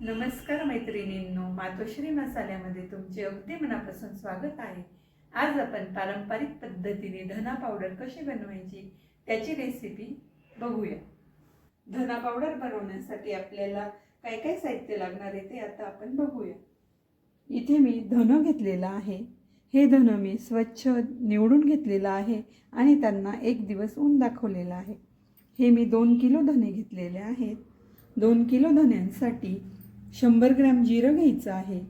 नमस्कार मैत्रिणींनो मातोश्री मसाल्यामध्ये तुमचे अगदी मनापासून स्वागत आहे. आज आपण पारंपरिक पद्धतीने धना पावडर कशी बनवायची त्याची रेसिपी बघूया. धना पावडर बनवण्यासाठी आपल्याला काय काय साहित्य लागणार आहे ते आता आपण बघूया. इथे मी धन घेतलेलं आहे. हे धन मी स्वच्छ निवडून घेतलेलं आहे आणि त्यांना एक दिवस ऊन दाखवलेलं आहे. हे मी दोन किलो धने घेतलेले आहेत. दोन किलो धन्यांसाठी शंभर ग्रॅम जिरं घ्यायचं आहे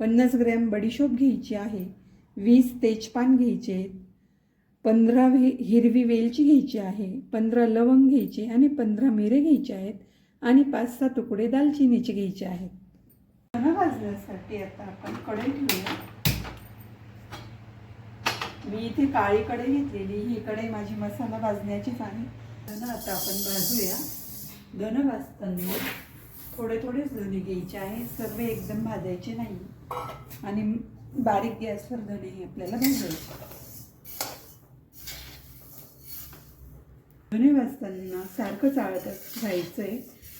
पन्नास ग्रॅम बडीशोप घ्यायची आहे वीस तेजपान घ्यायचे आहेत पंधरा वे हिरवी वेलची घ्यायची आहे पंधरा लवंग घ्यायचे आणि पंधरा मिरे घ्यायचे आहेत आणि पाच सहा तुकडे दालचिनीचे घ्यायचे आहेत. धनं भाजण्यासाठी आता आपण कढई ठेवूया. मी इथे काळी कढई घेतलेली ही कढई माझी मसाला भाजण्याचीच आहे. धनं आता आपण भाजूया. धन भाजताना थोडे थोडेच धणे घ्यायचे आहे सर्व एकदम भाजायचे नाही. आणि बारीक गॅसवर धने हे आपल्याला भाजायचे. धणे भाजताना सारखं चाळत राहायचं आहे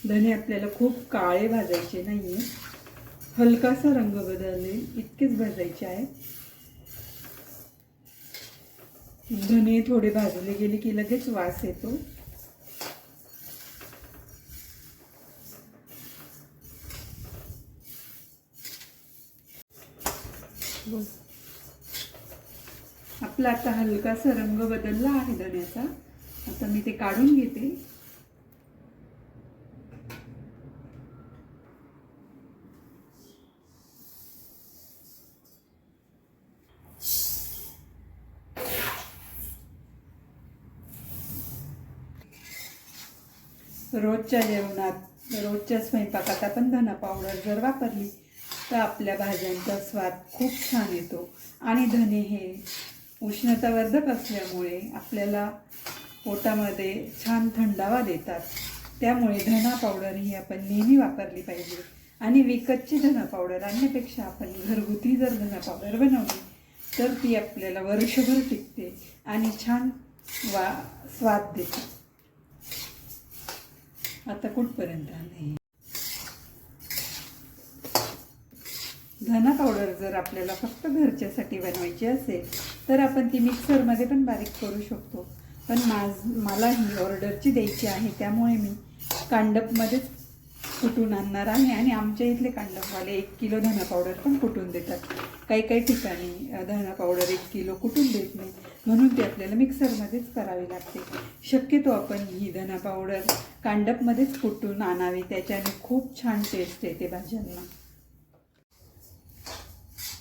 धने आपल्याला खूप काळे भाजायचे नाही हलकासा रंग बदलेल इतकेच भाजायचे आहे. धणे थोडे भाजले गेले की लगेच वास येतो. बोल. आपला आता हलकासा रंग बदलला आहे धण्याचा आता मी ते काढून घेते रोजच्या जेवणात रोजच्या स्वयंपाकात आपण धना पावडर जर वापरली तर आपल्या भाज्यांचा स्वाद खूप छान येतो. आणि धने हे उष्णतावर्धक असल्यामुळे आपल्याला पोटामध्ये छान थंडावा देतात. त्यामुळे धना पावडर ही आपण नेहमी वापरली पाहिजे. आणि विकतची धना पावडर आणण्यापेक्षा आपण घरगुती जर धना पावडर बनवली तर ती आपल्याला वर्षभर टिकते आणि छान वा स्वाद देते. आता कुठपर्यंत आले? धना पावडर जर आपल्याला फक्त घरच्यासाठी बनवायची असेल तर आपण ती मिक्सरमध्ये पण बारीक करू शकतो. पण माझ मला ही ऑर्डरची द्यायची आहे त्यामुळे मी कांडपमध्येच कुटून आणणार आहे आणि आमच्या इथले कांडपवाले एक किलो धना पावडर पण कुटून देतात. काही काही ठिकाणी धना पावडर एक किलो कुटून देत नाही. म्हणून ती आपल्याला मिक्सरमध्येच करावी लागते. शक्यतो आपण ही धना पावडर कांडपमध्येच कुटून आणावी त्याच्याने खूप छान टेस्ट येते भाज्यांना.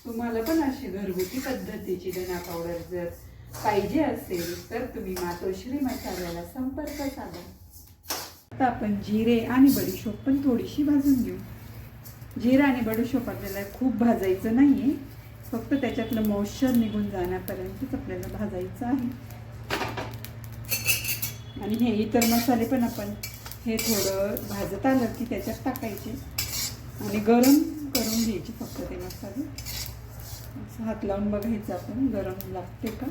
तुम्हाला पण अशी घरगुती पद्धतीची धना पावडर जर पाहिजे असेल तर तुम्ही मातोश्री मसाल्याला संपर्क साधा. आता आपण जिरे आणि बडीशोप पण थोडीशी भाजून घेऊ. जिरा आणि बडीशोप आपल्याला खूप भाजायचं नाही आहे फक्त त्याच्यातलं मॉइश्चर निघून जाण्यापर्यंतच आपल्याला भाजायचं आहे. आणि हे इतर मसाले पण आपण हे थोडं भाजत आलं की त्याच्यात टाकायचे. आणि गरम करून घ्यायचे फक्त ते मसाले. असं हात लावून बघायचं आपण गरम लागते का?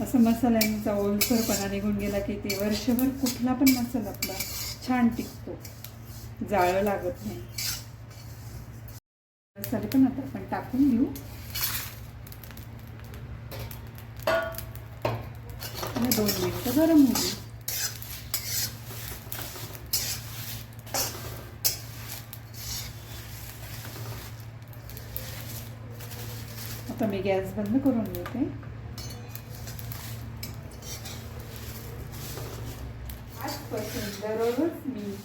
असं मसाल्यांचा ओलसरपणा निघून गेला की ते वर्षभर कुठला पण मसाला आपला छान टिकतो. जाळं लागत नाही. मसाले पण आता आपण टाकून घेऊ. दोन मिनिटं गरम होईल आता मी गॅस बंद करून घेते. आजपासून दररोज मी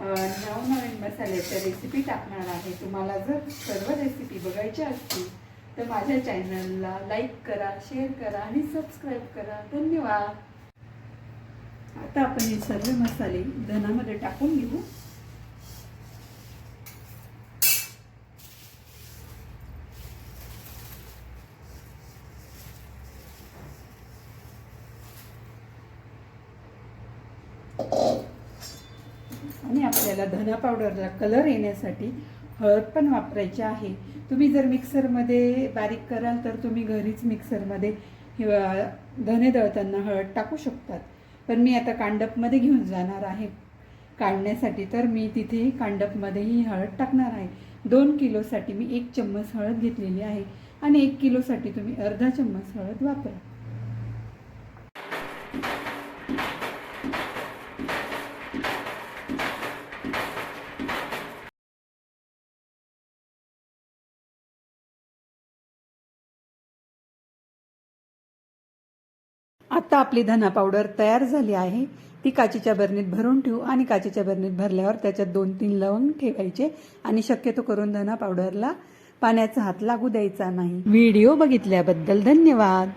नवनवीन मसाल्याच्या रेसिपी टाकणार आहे. तुम्हाला जर सर्व रेसिपी बघायच्या असतील तर माझ्या चॅनलला लाईक करा शेअर करा आणि सबस्क्राईब करा. धन्यवाद. आता आपण हे सर्व मसाले धनामध्ये टाकून घेऊ. आणि आपल्याला धना पावडरला कलर येण्यासाठी हळद पण वापरायची आहे. तुम्ही जर मिक्सरमध्ये बारीक कराल तर तुम्ही घरीच मिक्सरमध्ये धने दळताना हळद टाकू शकतात. पण मी आता कांडपमध्ये घेऊन जाणार आहे. काढण्यासाठी तर मी तिथे कांडपमध्येही हळद टाकणार आहे. दोन किलोसाठी मी एक चम्मच हळद घेतलेली आहे आणि एक किलोसाठी तुम्ही अर्धा चम्मच हळद वापरा. आता आपली धना पावडर तयार झाली आहे. ती काचेच्या बरणीत भरून ठेवू आणि काचेच्या बरणीत भरल्यावर त्याच्यात दोन तीन लवंग ठेवायचे आणि शक्यतो करून धना पावडरला पाण्याचा हात लागू द्यायचा नाही. व्हिडिओ बघितल्याबद्दल धन्यवाद.